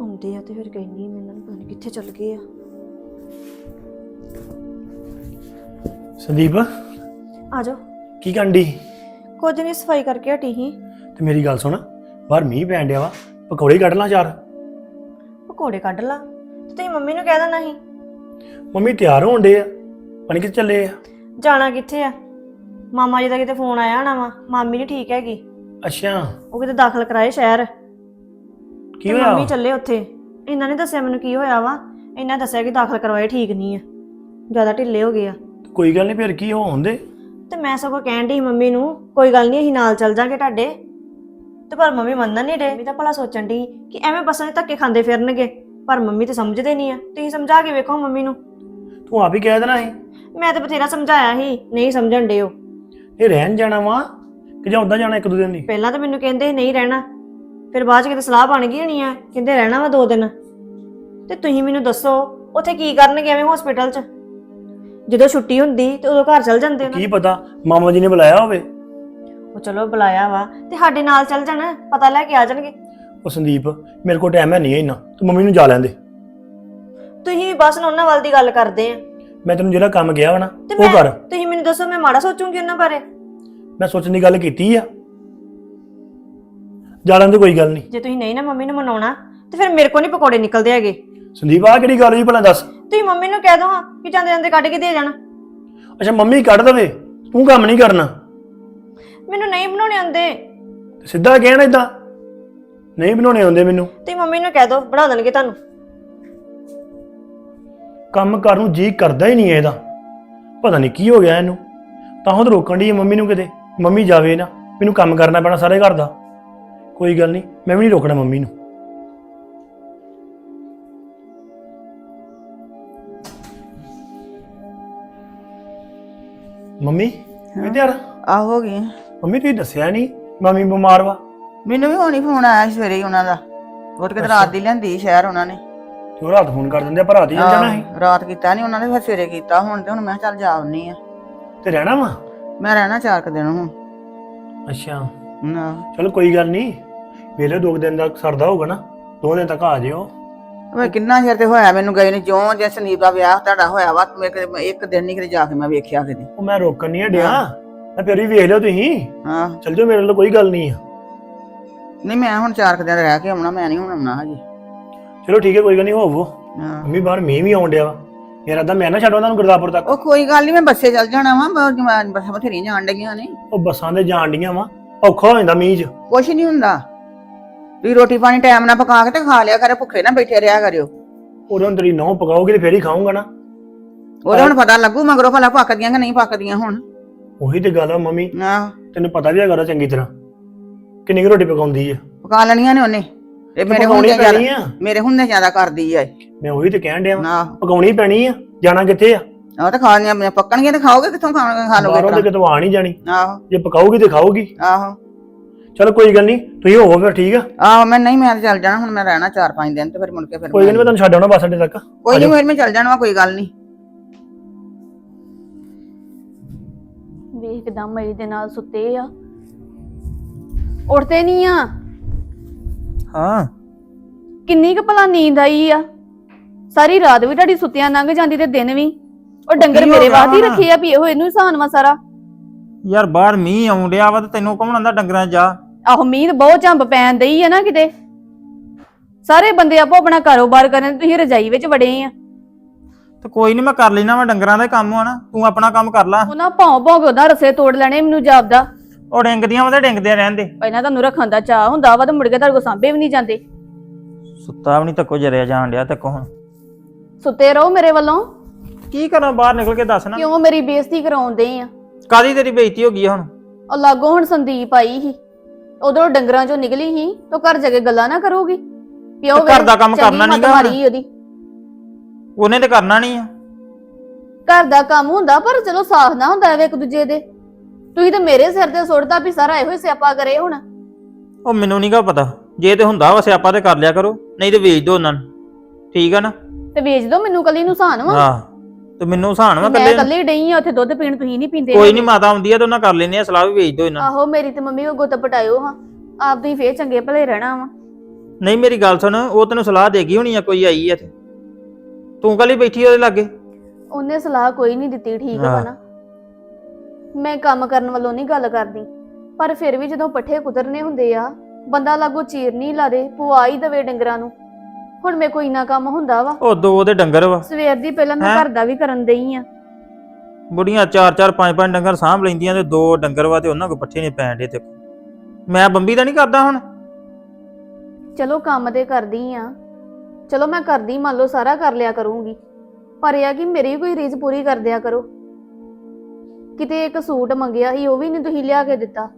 ਆਉਂਦੇ ਆ ਤੇ ਫਿਰ ਕਹਿਨੀ ਮੈਂ ਇਹਨਾਂ ਨੂੰ ਪਤਾ ਕਿੱਥੇ ਚੱਲ ਗਏ ਆ। ਸੰਦੀਪ ਆ ਜਾਓ। ਕੀ ਕੰਡੀ ਕੁਝ ਨਹੀਂ ਸਫ਼ਾਈ ਕਰਕੇ ਹਟੀ ਸੀ। ਤੇ ਮੇਰੀ ਗੱਲ ਸੁਣ ਬਾਹਰ ਮੀਂਹ ਪੈਣ ਡਿਆ ਵਾ ਪਕੌੜੇ ਕੱਢ ਲਾ ਚਾਰ। ਪਕੌੜੇ ਕੱਢ ਲਾ ਤੇ ਤੁਸੀਂ ਮੰਮੀ ਨੂੰ ਕਹਿ ਦੇਣਾ ਸੀ। ਮੰਮੀ ਤਿਆਰ ਹੋਣ ਡੇ ਆ ਪਾਣੀ ਕਿੱਥੇ ਚੱਲੇ ਆ। ਜਾਣਾ ਕਿੱਥੇ ਆ? ਮਾਮਾ ਜੀ ਦਾ ਕਿਤੇ ਫੋਨ ਆਇਆ ਹੋਣਾ ਵਾ ਮਾਮੀ ਨਹੀਂ ਠੀਕ ਹੈਗੀ। ਅੱਛਾ। ਉਹ ਕਿਤੇ ਦਾਖਲ ਕਰਾਏ ਸ਼ਹਿਰ। ਕੀ ਤੇ ਹੋਇਆ ਮੰਮੀ ਚੱਲੇ ਉੱਥੇ। ਇਹਨਾਂ ਨੇ ਦੱਸਿਆ ਮੈਨੂੰ ਕੀ ਹੋਇਆ ਵਾ ਇਹਨਾਂ ਦੱਸਿਆ ਕਿ ਦਾਖਲ ਕਰਵਾਏ ਠੀਕ ਨਹੀਂ ਆ ਜ਼ਿਆਦਾ ਢਿੱਲੇ ਹੋ ਗਏ ਆ। ਕੋਈ ਗੱਲ ਨਹੀਂ ਫਿਰ ਕੀ ਹੋਣ ਦੇ? ਤੇ ਮੈਂ ਸਗੋਂ ਕਹਿਣ ਦੀ ਮੰਮੀ ਨੂੰ ਕੋਈ ਗੱਲ ਨਹੀਂ ਅਸੀਂ ਨਾਲ ਚੱਲ ਜਾਾਂਗੇ ਤੁਹਾਡੇ। ਤੇ ਪਰ ਮੰਮੀ ਮੰਨਣ ਨਹੀਂ ਡੇ। ਵੀ ਤਾਂ ਭਲਾ ਸੋਚਣ ਦੀ ਕਿ ਐਵੇਂ ਬੱਸਾਂ 'ਚ ਧੱਕੇ ਖਾਂਦੇ ਫਿਰਨਗੇ ਪਰ ਮੰਮੀ ਤੇ ਸਮਝਦੇ ਨਹੀਂ ਆ। ਤੁਸੀਂ ਸਮਝਾ ਕੇ ਵੇਖੋ ਮੰਮੀ ਨੂੰ। ਤੂੰ ਆਪ ਹੀ ਕਹਿ ਦੇਣਾ ਸੀ। ਮੈਂ ਤਾਂ ਬਥੇਰਾ ਸਮਝਾਇਆ ਸੀ ਨਹੀਂ ਸਮਝਣ ਡੇ ਉਹ। ਇਹ ਰਹਿਣ ਜਾਣਾ ਵਾ ਕਿ ਜਾਂ ਉਦਾਂ ਜਾਣਾ ਇੱਕ ਦੋ ਦਿਨ ਦੀ ਪਹਿਲਾਂ ਤਾਂ ਮੈਨੂੰ ਕਹਿੰਦੇ ਸੀ ਨਹੀਂ ਰਹਿਣਾ। ਫਿਰ ਬਾਅਦ 'ਚ ਕਿਤੇ ਸਲਾਹ ਬਣ ਗਈ ਹੋਣੀ ਆ ਕਹਿੰਦੇ ਰਹਿਣਾ ਵਾ ਦੋ ਦਿਨ। ਤੇ ਤੁਸੀਂ ਮੈਨੂੰ ਦੱਸੋ ਉੱਥੇ ਕੀ ਕਰਨਗੇ ਐਵੇਂ ਹਸਪੀਟਲ 'ਚ? ਜਦੋਂ ਛੁੱਟੀ ਹੁੰਦੀ ਤੇ ਉਦੋਂ ਘਰ ਚਲ ਜਾਂਦੇ ਉਹਨਾਂ ਕੀ ਪਤਾ ਮਾਮਾ ਜੀ ਨੇ ਬੁਲਾਇਆ ਹੋਵੇ। ਉਹ ਚਲੋ ਬੁਲਾਇਆ ਵਾ ਤੇ ਸਾਡੇ ਨਾਲ ਚੱਲ ਜਾਣਾ ਪਤਾ ਲੈ ਕੇ ਆ ਜਾਣਗੇ। ਉਹ ਸੰਦੀਪ ਮੇਰੇ ਕੋਲ ਟਾਈਮ ਹੈ ਨਹੀਂ ਇੰਨਾ। ਤੂੰ ਮੰਮੀ ਨੂੰ ਜਾ ਲੈਂਦੇ ਤੁਸੀਂ ਬਸ ਉਹਨਾਂ ਵੱਲ ਦੀ ਗੱਲ ਕਰਦੇ ਆ। ਮੈਂ ਤੈਨੂੰ ਜਿਹੜਾ ਕੰਮ ਗਿਆ ਵਾ ਨਾ ਤੇ ਉਹ ਕਰ। ਤੁਸੀਂ ਮੈਨੂੰ ਦੱਸੋ ਮੈਂ ਮਾੜਾ ਸੋਚੂਗੀ ਉਹਨਾਂ ਬਾਰੇ। ਮੈਂ ਸੋਚਣ ਦੀ ਗੱਲ ਕੀਤੀ ਆ। ਜਾ ਲੈਂਦੇ ਕੋਈ ਗੱਲ ਨਹੀਂ। ਜੇ ਤੁਸੀਂ ਨਹੀਂ ਨਾ ਮੰਮੀ ਨੂੰ ਮਨਾਉਣਾ ਤੇ ਫਿਰ ਮੇਰੇ ਕੋਲ ਨਹੀਂ ਪਕੌੜੇ ਨਿਕਲਦੇ ਹੈਗੇ। ਸੰਦੀਪ ਆ ਕਿਹੜੀ ਗੱਲ ਜੀ ਭਲਾ ਦੱਸ? ਤੁਸੀਂ ਮੰਮੀ ਨੂੰ ਕਹਿ ਦੋ ਹਾਂ ਕਿ ਜਾਂਦੇ ਜਾਂਦੇ ਕੱਢ ਕੇ ਦੇ ਜਾਣਾ। ਅੱਛਾ ਮੰਮੀ ਕੱਢ ਦਵੇ। ਤੂੰ ਕੰਮ ਨਹੀਂ ਕਰਨਾ। ਮੈਨੂੰ ਨਹੀਂ ਬਣਾਉਣੇ ਆਉਂਦੇ। ਸਿੱਧਾ ਕਹਿਣਾ ਇਦਾਂ ਨਹੀਂ ਬਣਾਉਣੇ ਆਉਂਦੇ ਮੈਨੂੰ। ਤੁਸੀਂ ਮੰਮੀ ਨੂੰ ਕਹਿ ਦੋ ਬਣਾ ਦੇਣਗੇ ਤੁਹਾਨੂੰ। ਕੰਮ ਕਰਨ ਨੂੰ ਜੀ ਕਰਦਾ ਹੀ ਨਹੀਂ ਹੈ ਇਹਦਾ। ਪਤਾ ਨਹੀਂ ਕੀ ਹੋ ਗਿਆ ਇਹਨੂੰ। ਤਾਂ ਹੁਣ ਰੋਕਣ ਦੀ ਮੰਮੀ ਨੂੰ ਕਿਤੇ। ਮੰਮੀ ਜਾਵੇ ਨਾ ਮੈਨੂੰ ਕੰਮ ਕਰਨਾ ਪੈਣਾ ਸਾਰੇ ਘਰ ਦਾ। ਕੋਈ ਗੱਲ ਨਹੀਂ ਮੈਂ ਵੀ ਨਹੀਂ ਰੋਕਣਾ ਮੰਮੀ ਨੂੰ। ਮੰਮੀ ਮੈਂ ਤਿਆਰ ਆ ਹੋ ਗਈ। ਮੰਮੀ ਤੁਸੀਂ ਦੱਸਿਆ ਨਹੀਂ ਮੰਮੀ ਬਿਮਾਰ ਵਾ। ਮੈਨੂੰ ਵੀ ਹੁਣੀ ਫੋਨ ਆਇਆ ਸੀ ਸਵੇਰੇ ਹੀ ਉਹਨਾਂ ਦਾ। ਉਹ ਤਾਂ ਕਿਤੇ ਰਾਤ ਦੀ ਲੈਂਦੀ ਸ਼ਹਿਰ ਉਹਨਾਂ ਨੇ। ਉਹ ਰਾਤ ਫੋਨ ਕਰ ਦਿੰਦੇ ਆ ਹੀ ਚੱਲ ਜਾਣਾ ਸੀ। ਆਹ, ਰਾਤ ਕੀਤਾ ਨਹੀਂ ਉਹਨਾਂ ਨੇ ਫਿਰ ਸਵੇਰੇ ਕੀਤਾ ਹੁਣ ਤੇ ਹੁਣ ਮੈਂ ਕਿਹਾ ਚੱਲ ਜਾ ਆਉਣੀ ਆ ਤੇ ਰਹਿਣਾ ਵਾ? ਮੈਂ ਰਹਿਣਾ ਚਾਰ ਕੁ ਦਿਨ ਹੁਣ। ਅੱਛਾ। ਨਾ। ਚਲੋ ਕੋਈ ਗੱਲ ਨਹੀਂ ਵੇਲੇ ਦੋ ਕੁ ਦਿਨ ਦਾ ਸਰਦਾ ਹੋਊਗਾ ਨਾ ਦੋ ਦਿਨ ਤੱਕ ਆ ਜਿਓ। ਵੇ ਕਿੰਨਾ ਚਿਰ ਤੇ ਹੋਇਆ ਮੈਨੂੰ ਗਏ ਨੇ ਜਿਉਂ ਜੇ ਸੰਦੀਪ ਦਾ ਵਿਆਹ ਤੁਹਾਡਾ ਹੋਇਆ ਵਾ ਮੇਰੇ ਕਿਤੇ ਮੈਂ ਇੱਕ ਦਿਨ ਨਹੀਂ ਕਿਤੇ ਜਾ ਕੇ ਮੈਂ ਵੇਖਿਆ ਕਿਤੇ। ਉਹ ਮੈਂ ਰੋਕਣ ਨਹੀਂ ਡਿਆ ਮੈਂ ਫਿਰ ਵੀ ਵੇਖ ਲਿਓ ਤੁਸੀਂ। ਹਾਂ। ਚਲ ਜਾਓ ਮੇਰੇ ਨਾਲ ਕੋਈ ਗੱਲ ਨਹੀਂ ਆ। ਨਹੀਂ ਮੈਂ ਹੁਣ ਚਾਰ ਕੁ ਦਿਨ ਰਹਿ ਕੇ ਆਉਣਾ ਮੈਂ ਨਹੀਂ ਹੁਣ ਆਉਣਾ ਹਜੇ। ਚਲੋ ਠੀਕ ਹੈ ਕੋਈ ਗੱਲ ਨਹੀਂ ਹੋਵੋ ਹਾਂ। ਮੰਮੀ ਬਾਹਰ ਮੀਂਹ ਵੀ ਆਉਣ ਡਿਆ ਵਾ। ਮੇਰਾ ਤਾਂ ਮੈਂ ਨਾ ਛੱਡਵਾਂ ਤੁਹਾਨੂੰ ਗੁਰਦਾਸਪੁਰ ਤੱਕ। ਉਹ ਕੋਈ ਗੱਲ ਨਹੀਂ ਮੈਂ ਬੱਸੇ ਚੱਲ ਜਾਣਾ ਵਾ ਬੱਸਾਂ ਬਥੇਰੀਆਂ ਜਾਣ ਡਗੀਆਂ ਨੇ। ਉਹ ਬੱਸਾਂ ਦੇ ਜਾਣ ਡੀਆਂ ਵਾ ਔਖਾ ਹੋ ਜਾਂਦਾ ਮੀਂਹ 'ਚ। ਕੁਛ ਨਹੀਂ ਹੁੰਦਾ। ਤੁਸੀਂ ਰੋਟੀ ਪਾਣੀ ਟਾਈਮ ਨਾਲ ਪਕਾ ਕੇ ਤੇ ਖਾ ਲਿਆ ਕਰੇ ਭੁੱਖੇ ਨਾ ਬੈਠੇ ਰਿਹਾ ਕਰਿਓ। ਉਦੋਂ ਤੇਰੀ ਨਹੁੰ ਪਕਾਓਗੇ ਤੇ ਫੇਰ ਹੀ ਖਾਊਂਗਾ ਨਾ। ਉਹਦਾ ਹੁਣ ਪਤਾ ਲੱਗੂ ਮਗਰੋਂ ਭਲਾ ਪੱਕਦੀਆਂ ਕਿ ਨਹੀਂ ਪੱਕਦੀਆਂ ਹੁਣ। ਉਹੀ ਤੇ ਗੱਲ ਆ ਮੰਮੀ। ਆਹ। ਤੈਨੂੰ ਪਤਾ ਵੀ ਹੈਗਾ ਉਹਦਾ ਚੰਗੀ ਤਰ੍ਹਾਂ। ਕਿੰਨੀ ਕੁ ਰੋਟੀ ਪਕਾਉਂਦੀ ਆ। ਪਕਾ ਲੈਣੀਆਂ ਨੇ ਉਹਨੇ। ਤੇ ਮੇਰੇ ਪਕਾਉਣੀ ਹੁੰਦੇ ਪੈਣੀ ਜ਼ਿਆਦਾ ਆ। ਮੇਰੇ ਹੁੰਦੇ ਜ਼ਿਆਦਾ ਕਰਦੀ ਆ ਮੈਂ ਉਹੀ ਤੇ ਕਹਿਣ ਡਿਆ ਵਾਂ। ਨਾ। ਪਕਾਉਣੀ ਪੈਣੀ ਆ ਜਾਣਾ ਕਿੱਥੇ ਆ? ਉਹ ਤਾਂ ਖਾਣੀਆਂ ਮੈਂ ਪੱਕਣਗੀਆਂ ਤੇ ਖਾਓਗੇ ਕਿੱਥੋਂ ਖਾਣਗੇ ਖਾ ਲੋਗੇ ਬਾਹਰੋਂ ਤੇ ਕਿਤੋਂ ਆ ਨਹੀਂ ਜਾਣੀ। ਆਹੋ। ਜੇ ਪਕਾਉਗੀ ਤੇ ਖਾਊਗੀ। ਆਹੋ। ਚਲ ਕੋਈ ਗੱਲ ਨਹੀਂ ਤੁਸੀਂ ਹੋਵੋ ਫਿਰ ਠੀਕ ਆ। ਆਹੋ ਮੈਂ ਨਹੀਂ ਮੈਂ ਚੱਲ ਜਾਣਾ ਹੁਣ ਮੈਂ ਰਹਿਣਾ ਚਾਰ ਪੰਜ ਦਿਨ ਤੇ ਫਿਰ ਮੁੜ ਕੇ ਫਿਰ ਕੋਈ ਗੱਲ ਨਹੀਂ ਮੈਂ ਤੁਹਾਨੂੰ ਛੱਡ ਆਉਣਾ ਬੱਸ ਅੱਡੇ ਤੱਕ। ਕੋਈ ਨਹੀਂ ਫਿਰ ਮੈਂ ਚੱਲ ਜਾਣਾ ਵਾ, ਕੋਈ ਗੱਲ ਨਹੀਂ। ਵੇਖ ਕਿਦਾਂ ਮਈ ਦੇ ਨਾਲ ਸੁੱਤੇ ਆ। ਉੱਠਦੇ ਨਹੀਂ ਆ। ਹਾਂ। ਕਿੰਨੀ ਕੁ ਭਲਾ ਨੀਂਦ ਆਈ ਆ? ਸਾਰੀ ਰਾਤ ਵੀ ਤੁਹਾਡੀ ਸੁੱਤਿਆਂ ਲੰਘ ਜਾਂਦੀ ਤੇ ਦਿਨ ਵੀ। ਉਹ ਡੰਗਰ ਕੀ ਹੋ ਮੇਰੇ ਗਿਆ ਵਾਸਤੇ ਹੀ ਹੁਣ? ਰੱਖੇ ਆ ਵੀ ਇਹੋ ਇਹਨੂੰ ਹੀ ਸਾਨ ਵਾ ਸਾਰਾ। ਯਾਰ ਬਾਹਰ ਮੀਂਹ ਆਉਣ ਡਿਆ ਵਾ ਤੇ ਤੈਨੂੰ ਕੌਣ ਆਂਦਾ ਡੰਗਰਾਂ 'ਚ ਜਾ? ਆਹੋ ਮੀਂਹ ਤਾਂ ਬਹੁਤ ਝੰਬ ਪੈਣ ਦਈ ਆ ਨਾ ਕਿਤੇ। ਸਾਰੇ ਬੰਦੇ ਆਪੋ ਆਪਣਾ ਕਾਰੋਬਾਰ ਕਰਨ ਤੁਸੀਂ ਰਜਾਈ ਵਿੱਚ ਵੜੇ ਆ। ਤੇ ਕੋਈ ਨਹੀਂ ਮੈਂ ਕਰ ਲੈਣਾ ਵਾ ਡੰਗਰਾਂ ਦਾ ਹੀ ਕੰਮ ਆ ਨਾ। ਤੂੰ ਆਪਣਾ ਕੰਮ ਕਰ ਲਾ। ਉਹਨਾਂ ਭੌਂ ਭੌਂ ਕੇ ਉਹਦਾ ਰਸੇ ਤੋੜ ਲੈਣੇ ਮੈਨੂੰ ਜਾਪਦਾ। ਉਹ ਡਿੰਗਦੀਆਂ ਵਾ ਤੇ ਡਿੰਗਦੇ ਰਹਿੰਦੇ। ਪਹਿਲਾਂ ਤੁਹਾਨੂੰ ਰੱਖਣ ਦਾ ਚਾਹ ਹੁੰਦਾ ਵਾ ਤੇ ਮੁੜ ਕੇ ਤੁਹਾਡੇ ਕੋਲ ਸਾਂਭੇ ਵੀ ਨਹੀਂ ਜਾਂਦੇ। ਸੁੱਤਾ ਵੀ ਨਹੀਂ ਤੱਕੋ ਜਰਿਆ ਜਾਣ ਡਿਆ ਤੱਕੋ ਹੁਣ ਸੁੱਤੇ ਰਹੋ ਮੇਰੇ ਵੱਲੋਂ। ਕੀ ਕਰਾਂ ਬਾਹਰ ਨਿਕਲ ਕੇ ਦੱਸ ਨਾ। ਕਿਉਂ ਮੇਰੀ ਬੇਇੱਜ਼ਤੀ ਕਰਾਉਂਦੇ ਆ? ਕਾਦੀ ਤੇਰੀ ਬੇਇੱਜ਼ਤੀ ਹੋ ਗਈ ਹੁਣ? ਉਹ ਲਾਗੋ ਹੁਣ ਸੰਦੀਪ ਆਈ ਸੀ। ਉਧਰੋਂ ਡੰਗਰਾਂ ਚੋਂ ਨਿਕਲੀ ਸੀ ਤਾਂ ਘਰ ਜਾ ਕੇ ਗੱਲਾਂ ਨਾ ਕਰੂਗੀ। ਪਿਓ ਤੇ ਘਰ ਦਾ ਕੰਮ ਕਰਨਾ ਨੀ ਗਾ ਹੁਣ। ਮਾਰੀ ਉਹਦੀ। ਉਹਨੇ ਤੇ ਕਰਨਾ ਨਹੀਂ ਆ। ਘਰ ਦਾ ਕੰਮ ਹੁੰਦਾ ਪਰ ਚਲੋ ਸਾਥ ਨਾ ਹੁੰਦਾ ਐਵੇਂ ਇੱਕ ਦੂਜੇ ਦੇ। ਤੁਸੀਂ ਤਾਂ ਮੇਰੇ ਸਿਰ ਤੇ ਸੁੱਟਦਾ ਵੀ ਸਾਰਾ ਇਹੋ ਹੀ ਸਿਆਪਾ ਕਰੇ ਹੁਣ। ਉਹ ਮੈਨੂੰ ਨਹੀਂਗਾ ਪਤਾ। ਜੇ ਤੇ ਹੁੰਦਾ ਵਾ ਸਿਆਪਾ ਤੇ ਕਰ ਲਿਆ ਕਰੋ ਨਹੀਂ ਤੇ ਵੇਚ ਦੋ ਉਹਨਾਂ ਨੂੰ। ਠੀਕ ਆ ਨਾ? ਤੇ ਵੇਚ ਦੋ ਮੈਨੂੰ ਕੱਲੀ ਨੂੰ ਸਾਨ ਵਾ। ਹਾਂ ਤੇ ਮੈਨੂੰ ਹਸਾਨ ਵਾ ਮੈਂ ਕੱਲੇ ਕੱਲੀ ਡਈ ਆ ਉੱਥੇ ਦੁੱਧ ਪੀਣ ਤੁਸੀਂ ਨਹੀਂ ਪੀਂਦੇ ਕੋਈ ਨਹੀਂ ਮਾਤਾ ਆਉਂਦੀ ਆ ਤੇ ਉਹਨਾਂ ਕਰ ਲੈਨੇ ਆ ਸਲਾਹ ਵੀ ਵੇਚ ਦੋ ਇਹਨਾਂ ਨੂੰ। ਆਹੋ ਮੇਰੀ ਤੇ ਮੰਮੀ ਕੋ ਗੁੱਤ ਪਟਾਇਓ ਹਾਂ। ਆਪ ਤੁਸੀਂ ਫੇਰ ਚੰਗੇ ਭਲੇ ਰਹਿਣਾ ਵਾ। ਨਹੀਂ ਮੇਰੀ ਗੱਲ ਸੁਣ ਉਹ ਤੈਨੂੰ ਸਲਾਹ ਦੇਗੀ ਹੋਣੀ ਆ ਕੋਈ ਆਈ ਆ ਤੇ ਤੂੰ ਕੱਲੀ ਬੈਠੀ ਉਹਦੇ ਲਾਗੇ। ਉਹਨੇ ਸਲਾਹ ਕੋਈ ਨਹੀਂ ਦਿੱਤੀ ਠੀਕ ਵਾ ਹਾਂ। ਨਾ ਮੈਂ ਕੰਮ ਕਰਨ ਵੱਲੋਂ ਨਹੀਂ ਗੱਲ ਕਰਦੀ। ਪਰ ਫਿਰ ਵੀ ਜਦੋਂ ਪੱਠੇ ਕੁਤਰਨੇ ਹੁੰਦੇ ਆ ਬੰਦਾ ਲਾਗੋ ਚੀਰ ਨਹੀਂ ਲਾਦੇ ਪੁਆ ਹੀ ਦਵੇ ਡੰਗਰਾਂ ਨੂੰ। ਹੁਣ ਮੇ ਕੋਈ ਨਾ ਕੰਮ ਹੁੰਦਾ ਵਾ। ਉਹ ਦੋ ਉਹਦੇ ਡੰਗਰ ਵਾ। ਸਵੇਰ ਦੀ ਪਹਿਲਾਂ ਮੈਂ ਹੈਂ? ਘਰ ਦਾ ਵੀ ਕਰਨ ਦਈ ਆ। ਬੁੜੀਆਂ ਚਾਰ ਚਾਰ ਪੰਜ ਪੰਜ ਡੰਗਰ ਸਾਂਭ ਲੈਂਦੀਆਂ ਤੇ ਦੋ ਡੰਗਰ ਵਾ ਤੇ ਉਹਨਾਂ ਕੋ ਪੱਠੇ ਨਹੀਂ ਪੈਣ ਦੇ ਤੇ ਮੈਂ ਬੰਬੀ ਦਾ ਨਹੀਂ ਕਰਦਾ ਹੁਣ? ਚਲੋ ਕੰਮ ਤੇ ਕਰਦੀ ਆ। ਚਲੋ ਮੈਂ ਕਰਦੀ ਮੰਨ ਲਓ ਸਾਰਾ ਕਰ ਲਿਆ ਕਰੂੰਗੀ। ਪਰ ਇਹ ਆ ਕਿ ਮੇਰੀ ਵੀ ਕੋਈ ਰੀਝ ਪੂਰੀ ਕਰ ਦਿਆ ਕਰੋ। ਕਿਤੇ ਇੱਕ ਸੂਟ ਮੰਗਿਆ ਸੀ ਉਹ ਵੀ ਨਹੀਂ ਤੁਸੀਂ ਲਿਆ ਕੇ ਦਿੱਤਾ।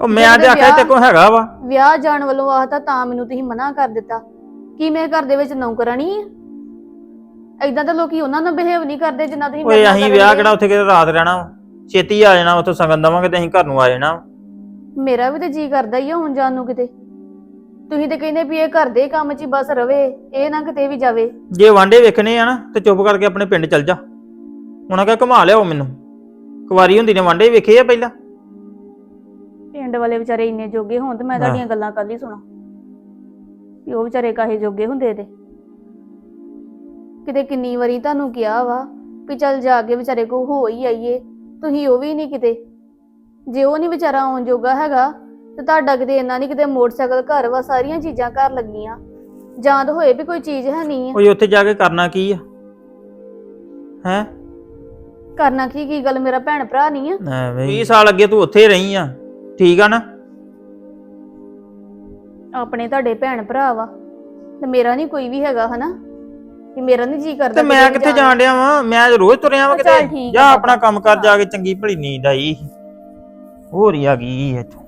ਉਹ ਮੈਂ ਤੇ ਆਖਿਆ ਤੇ ਕੋ ਹੈਗਾ ਵਾ। ਵਿਆਹ ਜਾਣ ਵੱਲੋਂ ਆਖਤਾ ਤਾਂ ਮੈਨੂੰ ਤੁਸੀਂ ਮਨਾ ਕਰ ਦਿੱਤਾ। ਕੀ ਮੈਂ ਘਰ ਦੇ ਵਿੱਚ ਨੌਕਰਾਨੀ ਆ? ਐਦਾਂ ਤਾਂ ਲੋਕੀ ਉਹਨਾਂ ਨਾਲ ਬਿਹੇਵ ਨਹੀਂ ਕਰਦੇ ਜਿੰਨਾ ਤੁਸੀਂ ਓਏ ਅਸੀਂ ਵਿਆਹ। ਕਿਹੜਾ ਉੱਥੇ ਕਿਤੇ ਰਾਤ ਰਹਿਣਾ ਵਾ। ਛੇਤੀ ਆ ਜਾਣਾ ਉੱਥੋਂ ਸੰਗਨ ਦਵਾਂਗੇ ਤੇ ਅਸੀਂ ਘਰ ਨੂੰ ਆ ਜਾਣਾ। ਮੇਰਾ ਵੀ ਤੇ ਜੀ ਕਰਦਾ ਹੀ ਆ ਹੁਣ ਜਾਣ ਨੂੰ ਕਿਤੇ। ਤੁਸੀਂ ਤੇ ਕਹਿੰਦੇ ਵੀ ਇਹ ਘਰ ਦੇ ਕੰਮ 'ਚ ਹੀ ਬਸ ਰਵੇ ਇਹ ਨਾ ਕਿਤੇ ਵੀ ਜਾਵੇ। ਜੇ ਵਾਂਡੇ ਵੇਖਣੇ ਆ ਨਾ ਤੇ ਚੁੱਪ ਕਰਕੇ ਆਪਣੇ ਪਿੰਡ ਚੱਲ ਜਾ। ਉਹਨਾਂ ਕਹ ਘੁਮਾ ਲਿਆਓ ਮੈਨੂੰ। ਕੁਵਾਰੀ ਹੁੰਦੀ ਨੇ ਵਾਂਡੇ ਵੇਖੇ ਆ ਪਹਿਲਾਂ? ਪਿੰਡ ਵਾਲੇ ਵਿਚਾਰੇ ਇੰਨੇ ਜੋਗੇ ਹੋਣ ਤੇ ਮੈਂ ਹਾਂ। ਤੁਹਾਡੀਆਂ ਗੱਲਾਂ ਕਰ ਲਈ ਸੁਣਾ। ਵੀ ਉਹ ਵਿਚਾਰੇ ਕਾਹੇ ਜੋਗੇ ਹੁੰਦੇ ਤੇ? ਕਿਤੇ ਕਿੰਨੀ ਵਾਰੀ ਤੁਹਾਨੂੰ ਕਿਹਾ ਵਾ ਵੀ ਚੱਲ ਜਾ ਕੇ ਵਿਚਾਰੇ ਕੋ ਹੋ ਹੀ ਆਈਏ ਤੁਸੀਂ ਉਹ ਵੀ ਨਹੀਂ ਕਿਤੇ। ਜੇ ਉਹ ਨਹੀਂ ਵਿਚਾਰਾ ਆਉਣ ਜੋਗਾ ਹੈਗਾ ਤੇ ਤੁਹਾਡਾ ਕਿਤੇ ਇੰਨਾ ਨਹੀਂ ਕਿਤੇ ਮੋਟਰਸਾਈਕਲ ਘਰ ਵਾ ਸਾਰੀਆਂ ਚੀਜ਼ਾਂ ਘਰ ਲੱਗੀਆਂ। ਜਾਂ ਤਾਂ ਹੋਏ ਵੀ ਕੋਈ ਚੀਜ਼ ਹੈ ਨਹੀਂ ਆ। ਓਏ ਉੱਥੇ ਜਾ ਕੇ ਕਰਨਾ ਕੀ ਆ? ਹੈ? ਕਰਨਾ ਕੀ ਕੀ ਗੱਲ ਮੇਰਾ ਭੈਣ ਭਰਾ ਨਹੀਂ ਆ? ਐਵੇਂ 20 ਸਾਲ ਅੱਗੇ ਤੂੰ ਉੱਥੇ ਰਹੀ ਆ ਠੀਕ ਆ ਨਾ? ਆਪਣੇ ਤੁਹਾਡੇ ਭੈਣ ਭਰਾ ਵਾ ਤੇ ਮੇਰਾ ਨਹੀਂ ਕੋਈ ਵੀ ਹੈਗਾ ਹਨਾ? ਕਿ ਮੇਰਾ ਨਹੀਂ ਜੀ ਕਰਦਾ ਤੇ ਮੈਂ ਕਿੱਥੇ ਜਾਣ ਡਿਆ ਵਾਂ? ਮੈਂ ਅੱਜ ਰੋਜ਼ ਤੁਰਿਆ ਵਾਂ ਕਿਤੇ। ਜਾ। ਆਪਣਾ ਕੰਮ ਕਰ ਜਾ ਕੇ ਚੰਗੀ ਭਲੀ ਨੀਂਦ ਆਈ। ਹੋਰ ਹੀ ਆ ਗਈ ਇੱਥੋਂ।